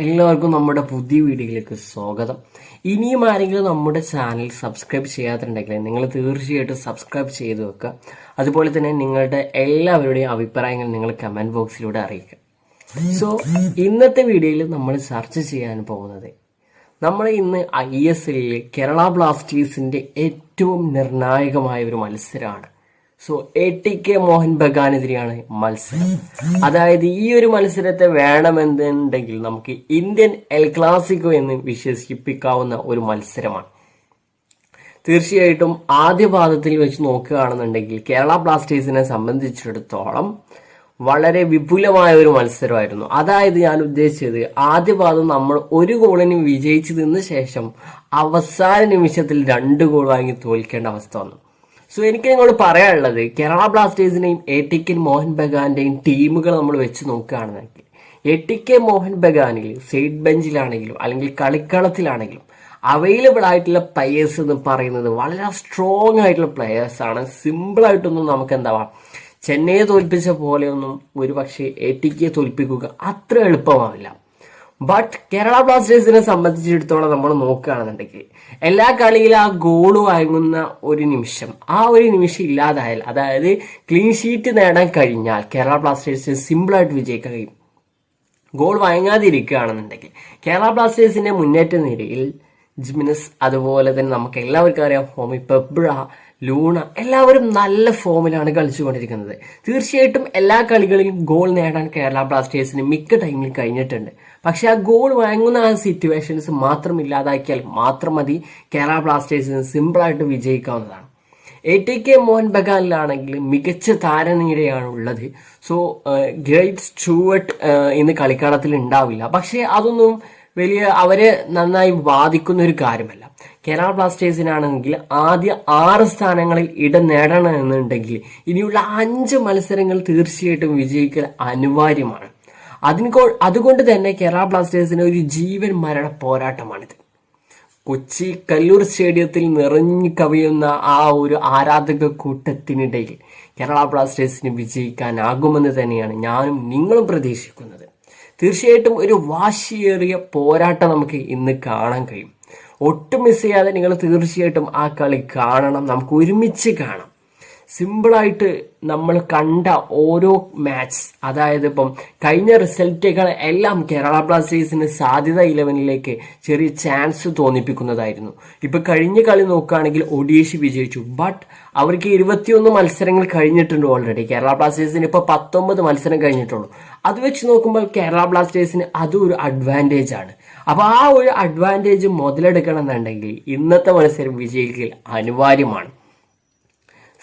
എല്ലാവർക്കും നമ്മുടെ പുതിയ വീഡിയോയിലേക്ക് സ്വാഗതം. ഇനിയും ആരെങ്കിലും നമ്മുടെ ചാനൽ സബ്സ്ക്രൈബ് ചെയ്യാത്തുണ്ടെങ്കിൽ നിങ്ങൾ തീർച്ചയായിട്ടും സബ്സ്ക്രൈബ് ചെയ്ത് വെക്കുക അതുപോലെ തന്നെ നിങ്ങളുടെ എല്ലാവരുടെയും അഭിപ്രായങ്ങൾ നിങ്ങൾ കമന്റ് ബോക്സിലൂടെ അറിയിക്കുക സോ ഇന്നത്തെ വീഡിയോയിൽ നമ്മൾ ചർച്ച ചെയ്യാൻ പോകുന്നത് നമ്മൾ ഇന്ന് ഐ എസ് എല്ലിൽ കേരള ബ്ലാസ്റ്റേഴ്സിന്റെ ഏറ്റവും നിർണായകമായ ഒരു മത്സരമാണ്. So A T K Mohun ബഗാനെതിരെയാണ് മത്സരം. അതായത് ഈ ഒരു മത്സരത്തെ വേണമെന്നുണ്ടെങ്കിൽ നമുക്ക് ഇന്ത്യൻ എൽ ക്ലാസിക്കോ എന്ന് വിശേഷിപ്പിക്കാവുന്ന ഒരു മത്സരമാണ്. തീർച്ചയായിട്ടും ആദ്യ പാദത്തിൽ വെച്ച് നോക്കുകയാണെന്നുണ്ടെങ്കിൽ കേരള ബ്ലാസ്റ്റേഴ്സിനെ സംബന്ധിച്ചിടത്തോളം വളരെ വിപുലമായ ഒരു മത്സരമായിരുന്നു. അതായത് ഞാൻ ഉദ്ദേശിച്ചത് ആദ്യ പാദം നമ്മൾ ഒരു ഗോളിന് വിജയിച്ചു നിന്ന ശേഷം അവസാന നിമിഷത്തിൽ രണ്ട് ഗോൾ വാങ്ങി തോൽക്കേണ്ട അവസ്ഥ വന്നു. സോ എനിക്ക് നിങ്ങളോട് പറയാനുള്ളത് കേരള ബ്ലാസ്റ്റേഴ്സിനെയും എ ടി കെ മോഹൻ ബഗാന്റെയും ടീമുകൾ നമ്മൾ വെച്ച് നോക്കുകയാണെന്നെങ്കിൽ എ ടി കെ മോഹൻ ബഗാനിൽ സൈഡ് ബെഞ്ചിലാണെങ്കിലും അല്ലെങ്കിൽ കളിക്കളത്തിലാണെങ്കിലും അവൈലബിൾ ആയിട്ടുള്ള പ്ലെയേഴ്സ് എന്ന് പറയുന്നത് വളരെ സ്ട്രോങ് ആയിട്ടുള്ള പ്ലെയേഴ്സ് ആണ്. സിമ്പിൾ ആയിട്ടൊന്നും നമുക്ക് എന്താവാം? ചെന്നൈയെ തോൽപ്പിച്ച പോലെയൊന്നും ഒരു പക്ഷേ എ ടി കെ തോൽപ്പിക്കുക അത്ര എളുപ്പമാവില്ല. ബട്ട് കേരള ബ്ലാസ്റ്റേഴ്സിനെ സംബന്ധിച്ചിടത്തോളം നമ്മൾ നോക്കുകയാണെന്നുണ്ടെങ്കിൽ എല്ലാ കളിയിലും ആ ഗോൾ വാങ്ങുന്ന ഒരു നിമിഷം ആ ഒരു നിമിഷം ഇല്ലാതായാൽ അതായത് ക്ലീൻ ഷീറ്റ് നേടാൻ കഴിഞ്ഞാൽ കേരള ബ്ലാസ്റ്റേഴ്സിന് സിമ്പിളായിട്ട് വിജയിക്കാൻ കഴിയും ഗോൾ വഴങ്ങാതിരിക്കുകയാണെന്നുണ്ടെങ്കിൽ കേരള ബ്ലാസ്റ്റേഴ്സിന്റെ മുന്നേറ്റ നിരയിൽ ജിമിനസ് അതുപോലെ തന്നെ നമുക്ക് എല്ലാവർക്കും അറിയാം ഹോമി പെബ്ര ലൂണ എല്ലാവരും നല്ല ഫോമിലാണ് കളിച്ചുകൊണ്ടിരിക്കുന്നത്. തീർച്ചയായിട്ടും എല്ലാ കളികളിലും ഗോൾ നേടാൻ കേരള ബ്ലാസ്റ്റേഴ്സിന് മിക്ക ടൈമിൽ കഴിഞ്ഞിട്ടുണ്ട്. പക്ഷെ ആ ഗോൾ വാങ്ങുന്ന ആ സിറ്റുവേഷൻസ് മാത്രം ഇല്ലാതാക്കിയാൽ മാത്രം മതി കേരള ബ്ലാസ്റ്റേഴ്സിന് സിമ്പിളായിട്ട് വിജയിക്കാവുന്നതാണ്. എ ടി കെ മോഹൻ ബഗാനിലാണെങ്കിൽ മികച്ച താരനിരയാണ് ഉള്ളത്. സോ ഗ്രേറ്റ് സ്റ്റുവർട്ട് ഇന്ന് കളിക്കളത്തിൽ ഉണ്ടാവില്ല. പക്ഷേ അതൊന്നും വലിയ അവരെ നന്നായി ബാധിക്കുന്ന ഒരു കാര്യമല്ല. കേരള ബ്ലാസ്റ്റേഴ്സിനാണെങ്കിൽ ആദ്യ ആറ് സ്ഥാനങ്ങളിൽ ഇടം നേടണമെന്നുണ്ടെങ്കിൽ ഇനിയുള്ള അഞ്ച് മത്സരങ്ങൾ തീർച്ചയായിട്ടും വിജയിക്കൽ അനിവാര്യമാണ്. അതിന് അതുകൊണ്ട് തന്നെ കേരള ബ്ലാസ്റ്റേഴ്സിന് ഒരു ജീവൻ മരണ പോരാട്ടമാണിത്. കൊച്ചി കല്ലൂർ സ്റ്റേഡിയത്തിൽ നിറഞ്ഞു കവിയുന്ന ആ ഒരു ആരാധക കൂട്ടത്തിനിടയിൽ കേരള ബ്ലാസ്റ്റേഴ്സിന് വിജയിക്കാനാകുമെന്ന് തന്നെയാണ് ഞാനും നിങ്ങളും പ്രതീക്ഷിക്കുന്നത്. തീർച്ചയായിട്ടും ഒരു വാശിയേറിയ പോരാട്ടം നമുക്ക് ഇന്ന് കാണാൻ കഴിയും. ഒട്ടും മിസ് ചെയ്യാതെ നിങ്ങൾ തീർച്ചയായിട്ടും ആ കളി കാണണം. നമുക്ക് ഒരുമിച്ച് കാണാം. സിമ്പിളായിട്ട് നമ്മൾ കണ്ട ഓരോ മാച്ച്. അതായത് ഇപ്പം കഴിഞ്ഞ റിസൾട്ടുകൾ എല്ലാം കേരള ബ്ലാസ്റ്റേഴ്സിന് സാധ്യത ഇലവനിലേക്ക് ചെറിയ ചാൻസ് തോന്നിപ്പിക്കുന്നതായിരുന്നു. ഇപ്പൊ കഴിഞ്ഞ കളി നോക്കുകയാണെങ്കിൽ ഒഡീഷ് വിജയിച്ചു. ബട്ട് അവർക്ക് ഇരുപത്തിയൊന്ന് മത്സരങ്ങൾ കഴിഞ്ഞിട്ടുണ്ട് ഓൾറെഡി കേരള ബ്ലാസ്റ്റേഴ്സിന് ഇപ്പൊ പത്തൊമ്പത് മത്സരം കഴിഞ്ഞിട്ടുള്ളൂ. അത് വെച്ച് നോക്കുമ്പോൾ കേരള ബ്ലാസ്റ്റേഴ്സിന് അതൊരു അഡ്വാന്റേജ് ആണ്. അപ്പൊ ആ ഒരു അഡ്വാന്റേജ് മുതലെടുക്കണം എന്നുണ്ടെങ്കിൽ ഇന്നത്തെ മത്സരം വിജയിക്കൽ അനിവാര്യമാണ്.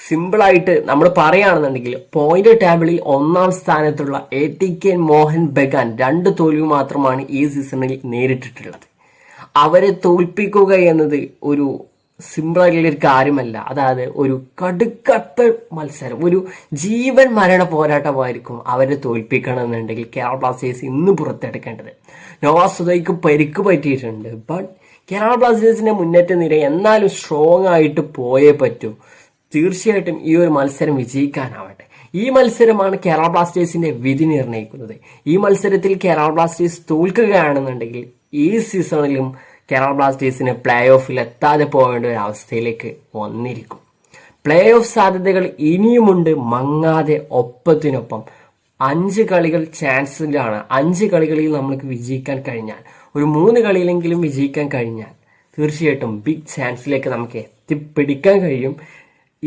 സിമ്പിളായിട്ട് നമ്മൾ പറയുകയാണെന്നുണ്ടെങ്കിൽ പോയിന്റ് ടേബിളിൽ ഒന്നാം സ്ഥാനത്തുള്ള A T K Mohun Bagan രണ്ട് തോൽവി മാത്രമാണ് ഈ സീസണിൽ നേരിട്ടിട്ടുള്ളത്. അവരെ തോൽപ്പിക്കുക എന്നത് ഒരു സിമ്പിളായിട്ടുള്ള ഒരു കാര്യമല്ല. അതായത് ഒരു കടുക്കട്ട മത്സരം. ഒരു ജീവൻ മരണ പോരാട്ടമായിരിക്കും അവരെ തോൽപ്പിക്കണമെന്നുണ്ടെങ്കിൽ കേരള ബ്ലാസ്റ്റേഴ്സ് ഇന്ന് പുറത്തെടുക്കേണ്ടത്. നവാസുദയ്ക്ക് പരിക്ക് പറ്റിയിട്ടുണ്ട്. ബട്ട് കേരള ബ്ലാസ്റ്റേഴ്സിന്റെ മുന്നേറ്റ നിര എന്നാലും സ്ട്രോങ് ആയിട്ട് പോയേ പറ്റൂ. തീർച്ചയായിട്ടും ഈ ഒരു മത്സരം വിജയിക്കാനാവട്ടെ. ഈ മത്സരമാണ് കേരള ബ്ലാസ്റ്റേഴ്സിന്റെ വിധി നിർണയിക്കുന്നത്. ഈ മത്സരത്തിൽ കേരള ബ്ലാസ്റ്റേഴ്സ് തോൽക്കുകയാണെന്നുണ്ടെങ്കിൽ ഈ സീസണിലും കേരള ബ്ലാസ്റ്റേഴ്സിന് പ്ലേ ഓഫിൽ എത്താതെ പോകേണ്ട ഒരു അവസ്ഥയിലേക്ക് വന്നിരിക്കും. പ്ലേ ഓഫ് സാധ്യതകൾ ഇനിയുമുണ്ട്. മങ്ങാതെ ഒപ്പത്തിനൊപ്പം അഞ്ച് കളികൾ ചാൻസിലാണ്. അഞ്ച് കളികളിൽ നമ്മൾക്ക് വിജയിക്കാൻ കഴിഞ്ഞാൽ ഒരു മൂന്ന് കളിയിലെങ്കിലും വിജയിക്കാൻ കഴിഞ്ഞാൽ തീർച്ചയായിട്ടും ബിഗ് ചാൻസിലേക്ക് നമുക്ക് എത്തിപ്പിടിക്കാൻ കഴിയും.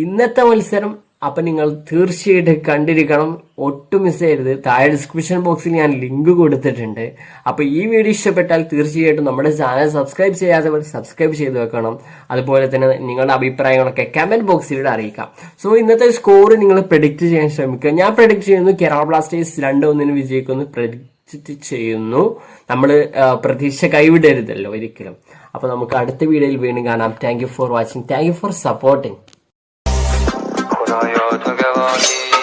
ഇന്നത്തെ മത്സരം അപ്പൊ നിങ്ങൾ തീർച്ചയായിട്ടും കണ്ടിരിക്കണം. ഒട്ടും മിസ് ചെയ്യരുത് താഴെ ഡിസ്ക്രിപ്ഷൻ ബോക്സിൽ ഞാൻ ലിങ്ക് കൊടുത്തിട്ടുണ്ട്. അപ്പൊ ഈ വീഡിയോ ഇഷ്ടപ്പെട്ടാൽ തീർച്ചയായിട്ടും നമ്മുടെ ചാനൽ സബ്സ്ക്രൈബ് ചെയ്യാത്തവർ സബ്സ്ക്രൈബ് ചെയ്ത് വെക്കണം. അതുപോലെ തന്നെ നിങ്ങളുടെ അഭിപ്രായങ്ങളൊക്കെ കമന്റ് ബോക്സിലൂടെ അറിയിക്കാം. സോ ഇന്നത്തെ സ്കോർ നിങ്ങൾ പ്രെഡിക്റ്റ് ചെയ്യാൻ ശ്രമിക്കുക. ഞാൻ പ്രഡിക്റ്റ് ചെയ്യുന്നു കേരള ബ്ലാസ്റ്റേഴ്സ് രണ്ട് ഒന്നിന് വിജയിക്കുമെന്ന് പ്രഡിക്റ്റ് ചെയ്യുന്നു. നമ്മൾ പ്രതീക്ഷ കൈവിടരുതല്ലോ ഒരിക്കലും. അപ്പൊ നമുക്ക് അടുത്ത വീഡിയോയിൽ വീണ്ടും കാണാം. Thank for watching thank for supporting 我特别乐意。